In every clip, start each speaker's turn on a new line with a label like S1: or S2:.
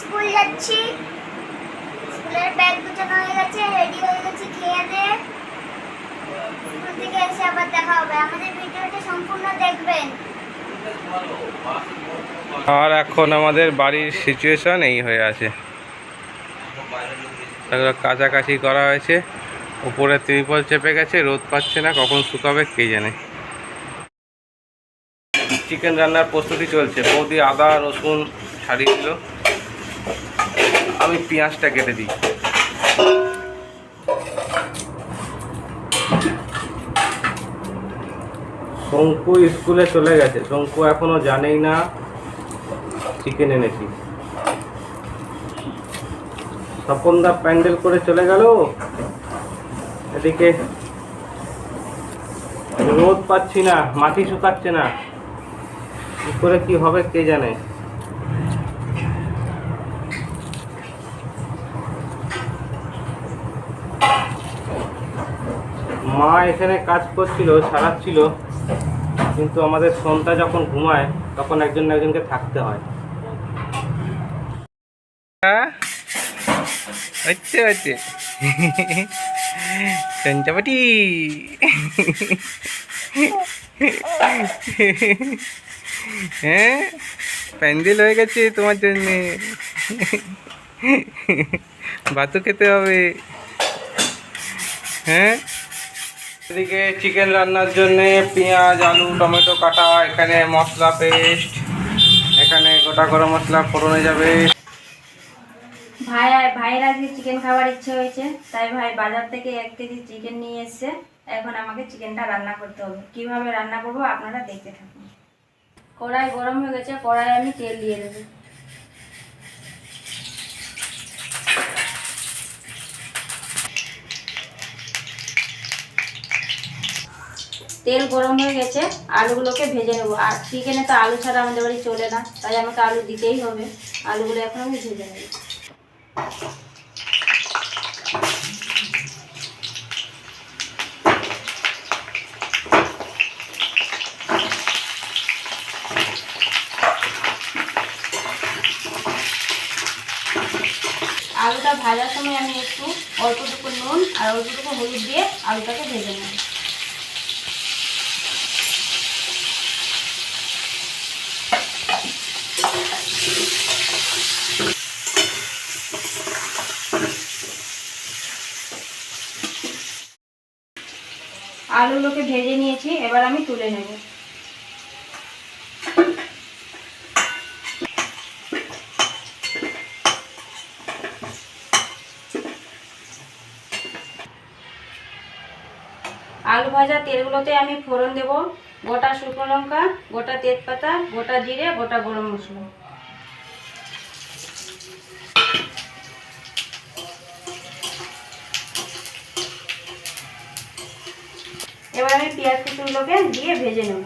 S1: School যাচ্ছি। স্কুলের bag গুছানো হয়ে গেছে রেডি হয়ে গেছি খেয়ে দিয়ে স্কুল থেকে এসে আবার দেখা হবে। আমাদের ভিডিওটা সম্পূর্ণ দেখবেন।
S2: আর এখন আমাদের বাড়ির সিচুয়েশন এই হয়ে আছে। এগুলো কাছাকাছি করা হয়েছে। উপরে ত্রিপল চেপে গেছে, রোদ পাচ্ছে না, কখন শুকাবে কে জানে। চিকেন রান্নার প্রস্তুতি চলছে। বৌদি আদা, রসুন ছাড়িয়ে দিল। আমি পেঁয়াজটা কেটে দিই। শঙ্কু স্কুলে চলে গেছে। শঙ্কু এখনও জানেই না চিকেন এনেছি। স্বপনদা প্যান্ডেল করে চলে গেল। এদিকে রোদ পাচ্ছি না, মাটি শুকাচ্ছে না। কি করে কি হবে কে জানে? মা এখানে কাজ করছিল, সারাচ্ছিল, কিন্তু আমাদের সন্ধ্যা যখন ঘুমায়, তখন একজন না একজনকে থাকতে হয়। হচ্ছে হচ্ছে সঞ্চাপাটি হ্যাঁ? প্যান্ডেল হয়ে গেছে তোমার জন্যে। ভাতও খেতে হবে। হ্যাঁ? এদিকে চিকেন রান্নার জন্য পেঁয়াজ, আলু, টমেটো কাটা, এখানে মশলা পেস্ট এখানে গোটা গরম মশলা ফোড়নে যাবে।
S3: ভাই, ভাইয়ের আজকে চিকেন খাবার ইচ্ছে হয়েছে, তাই ভাই বাজার থেকে এক কেজি চিকেন নিয়ে এসছে। এখন আমাকে চিকেনটা রান্না করতে হবে। কীভাবে রান্না করব আপনারা দেখতে থাকুন। কড়াই গরম হয়ে গেছে কড়াই আমি তেল দিয়ে দেবো। তেল গরম হয়ে গেছে, আলুগুলোকে ভেজে নেব। আর চিকেনে তো আলু ছাড়া আমাদের বাড়ি চলে না, তাই আমাকে আলু দিতেই হবে। আলুগুলো এখন আমি ভেজে নেব। আলুটা ভাজার সময় আমি একটু অল্পটুকু নুন আর অল্পটুকু হলুদ দিয়ে আলুটাকে ভেজে নেব। আলুগুলোকে ভেজে নিয়েছি, এবার আমি তুলে নেব। আলু ভাজা তেলগুলোতে আমি ফোড়ন দেব। গোটা শুকনো লঙ্কা, গোটা তেজপাতা, গোটা জিরে, গোটা গরম মশলা। এবার আমি পেঁয়াজ কুচুরগুলোকে দিয়ে ভেজে নেব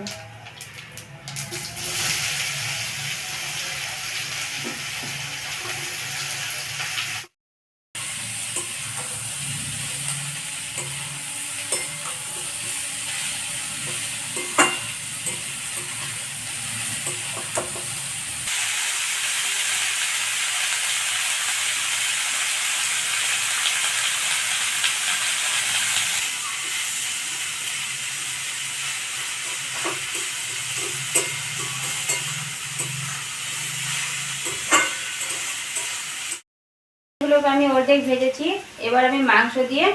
S3: এগুলোকে আমি অর্ধেক ভেজেছি। এবার আমি মাংস দিয়ে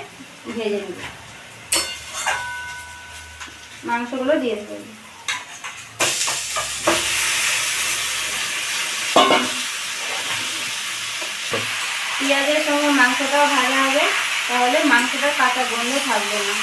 S3: ভেজে নেব। মাংসগুলো দিয়ে দেব। পেঁয়াজের সঙ্গে মাংসটাও ভাজা হবে, তাহলে মাংসটা কাঁচা গন্ধ থাকবে না।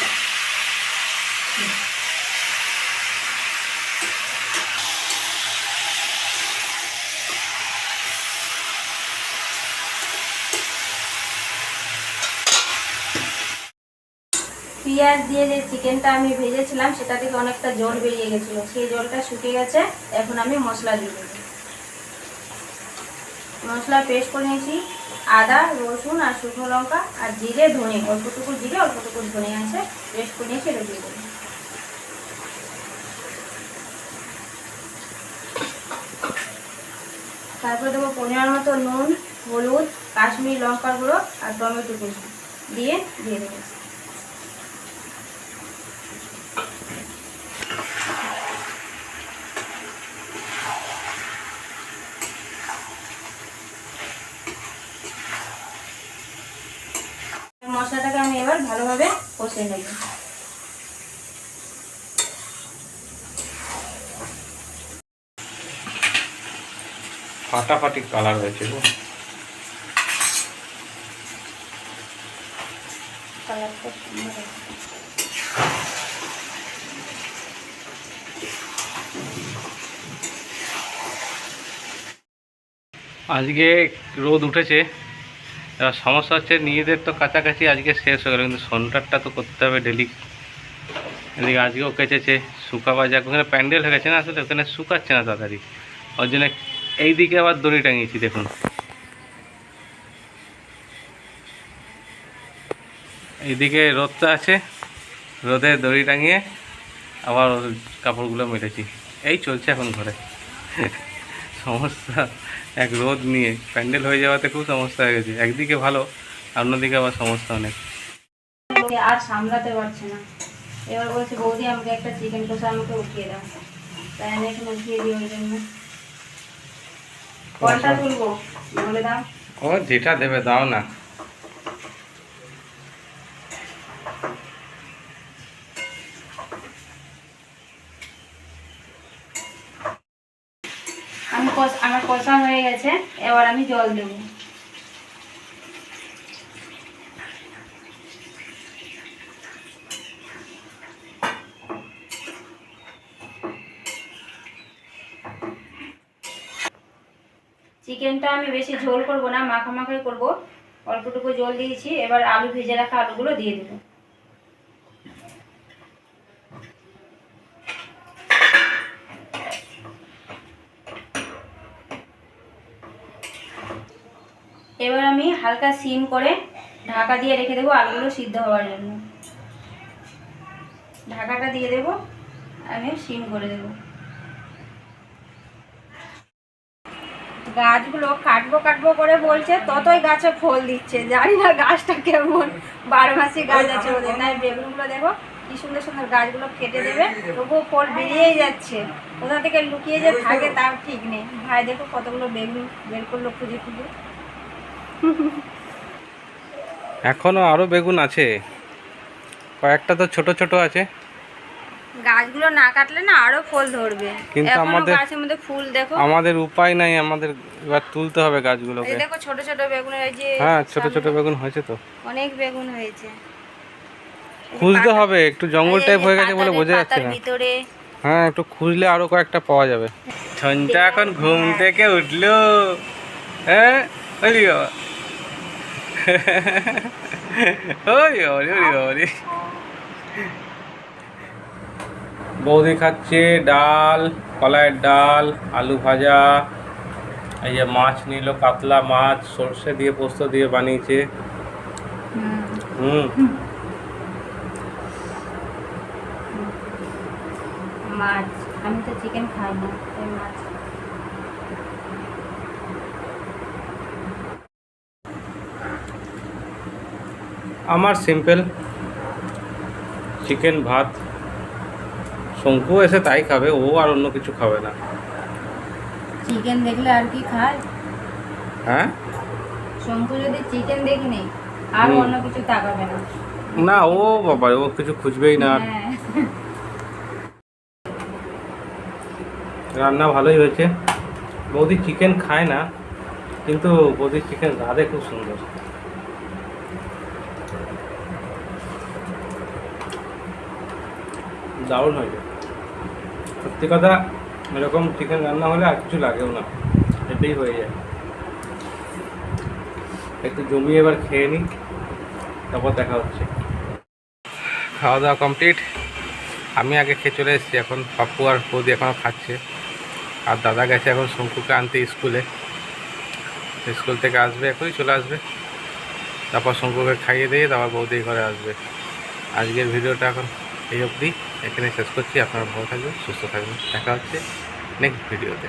S3: পেঁয়াজ দিয়ে যে চিকেনটা আমি ভেজেছিলাম, সেটা থেকে অনেকটা জল বেরিয়ে গেছিল। সেই জলটা শুকিয়ে গেছে, এখন আমি মশলা দিয়ে দেবো মশলা পেস্ট করে নিয়েছি, আদা, রসুন আর শুকনো লঙ্কা আর জিরে, ধনে, অল্পটুকু জিরে, অল্পটুকু ধনে আছে, পেস্ট করে নিয়েছি এটা দিয়ে দেবো। তারপরে দেবো পরিমাণ মতো নুন, হলুদ, কাশ্মীরি লঙ্কার গুঁড়ো আর টমেটো কুচি দিয়ে দিয়ে দেবো এবার ভালোভাবে কষে নেব।
S2: ফাটাফাটি কালার হয়েছে গো।
S3: কালারটা।
S2: আজকে রোদ উঠেছে। এবার সমস্যা হচ্ছে নিজেদের তো কাছাকাছি আজকে শেষ হয়ে গেল, কিন্তু সন্টারটা তো করতে হবে ডেলি এদিকে আজকেও কেচেছে শুকাবা যাক ওখানে প্যান্ডেল হয়ে গেছে না আসলে ওখানে শুকাচ্ছে না তাড়াতাড়ি। ওর জন্য এই দিকে আবার দড়ি টাঙিয়েছি, দেখুন। এইদিকে রোদটা আছে রোদে দড়ি টাঙিয়ে আবার কাপড়গুলো মেটেছি। এই চলছে এখন ঘরে। সমস্যা। এক রোদ নিয়ে প্যান্ডেল হয়ে যাওয়াতে খুব সমস্যা হয়ে গেছে। একদিকে ভালো আর অন্যদিকে আবার সমস্যা অনেক।
S3: আর সামলাতে পারছে না। এবার বলছে বৌদি আমাকে একটা চিকেন কষা আমাকে উঠিয়ে দাও। তাই আমি এখন উঠিয়ে দিই ওই জন্য। কলটা তুলবো বলে দাও।
S2: ও যেটা দেবে দাও না।
S3: আমার কষা হয়ে গেছে, এবার আমি জল দেবো। চিকেনটা আমি বেশি ঝোল করব না, মাখামাখাই করব। অল্পটুকু জল দিয়েছি, এবার আলু ভেজে রাখা আলুগুলো দিয়ে দেবো। এবার আমি হালকা সিম করে ঢাকা দিয়ে রেখে দেবো আলুগুলো সিদ্ধ হওয়ার জন্য। ঢাকাটা দিয়ে দেবো, আমি সিম করে দেবো। গাছগুলো কাটবো কাটবো করে বলছে, ততই গাছে ফল দিচ্ছে। জানি না গাছটা কেমন বারো মাসি গাছ আছে ওদের তাই বেগুনগুলো দেখো, কি সুন্দর সুন্দর গাছগুলো কেটে দেবে, তবুও ফল বেরিয়েই যাচ্ছে। কোথা থেকে লুকিয়ে যে থাকে তার ঠিক নেই। ভাই, দেখো কতগুলো বেগুন বের করল খুঁজে খুঁজে।
S2: এখনও আরও বেগুন আছে। কয়েকটা তো ছোট ছোট আছে।
S3: গাছগুলো না কাটলে না আরও ফল ধরবে।
S2: কিন্তু আমাদের-
S3: গাছের মধ্যে ফুল দেখো।
S2: আমাদের উপায় নাই আমাদের এবার তুলতে হবে গাছগুলোকে।
S3: এই দেখো ছোট ছোট বেগুনের এই যে
S2: হ্যাঁ ছোট ছোট বেগুন হয়েছে তো।
S3: অনেক বেগুন হয়েছে।
S2: খুঁজতে হবে একটু জঙ্গল টাইপ হয়ে গেছে বলে বোঝা যাচ্ছে না।
S3: ভিতরে।
S2: হ্যাঁ একটু খুঁজলে আরও কয়েকটা পাওয়া যাবে। ছনটা এখন ঘুম থেকে উঠল। হ্যাঁ ওরে বাবা ওরে ওরে ওরে ওরে। বৌদি খাচ্ছে ডাল, কলাইয়ের ডাল, আলু ভাজা, এই যে মাছ নিল, কাতলা মাছ, সর্ষে দিয়ে পোস্ত দিয়ে বানিয়েছে। হুম।
S3: মাছ, আমি তো চিকেন খাই না মাছ।
S2: আমার সিম্পল চিকেন ভাত শঙ্কু এসে তাই খাবে ও আর অন্য কিছু খাবে না।
S3: চিকেন দেখলে আর কি খায়?
S2: হ্যাঁ?
S3: শঙ্কু যদি চিকেন দেখি নেই আর অন্য কিছু তাকাবে না।
S2: না ও বাবা ও কিছু খুঁজবেই না।
S3: হ্যাঁ।
S2: রান্না ভালোই হয়েছে। বৌদি চিকেন খায় না কিন্তু বৌদির চিকেন রাধে খুব সুন্দর। দারুণ হয়েছে সত্যি কথা, এরকম চিকেন রান্না হলে আর কিছু লাগেও না, এতেই হয়ে যায়। একটু জমিয়ে এবার খেয়ে নিই, তারপর দেখা হচ্ছে। খাওয়া দাওয়া কমপ্লিট আমি আগে খেয়ে চলে এসেছি, এখন পাপ্পু আর বৌদি এখনও খাচ্ছে। আর দাদা গেছে এখন শঙ্কুকে আনতে স্কুলে। স্কুল থেকে আসবে এখনই, চলে আসবে। তারপর শঙ্কুকে খাইয়ে দিয়ে তারপর বৌদি ঘরে আসবে। আজকের ভিডিওটা এখন এই অবধি। এখানে শেষ করছি। আপনারা ভালো থাকবেন সুস্থ থাকবেন। দেখা হচ্ছে নেক্সট ভিডিওতে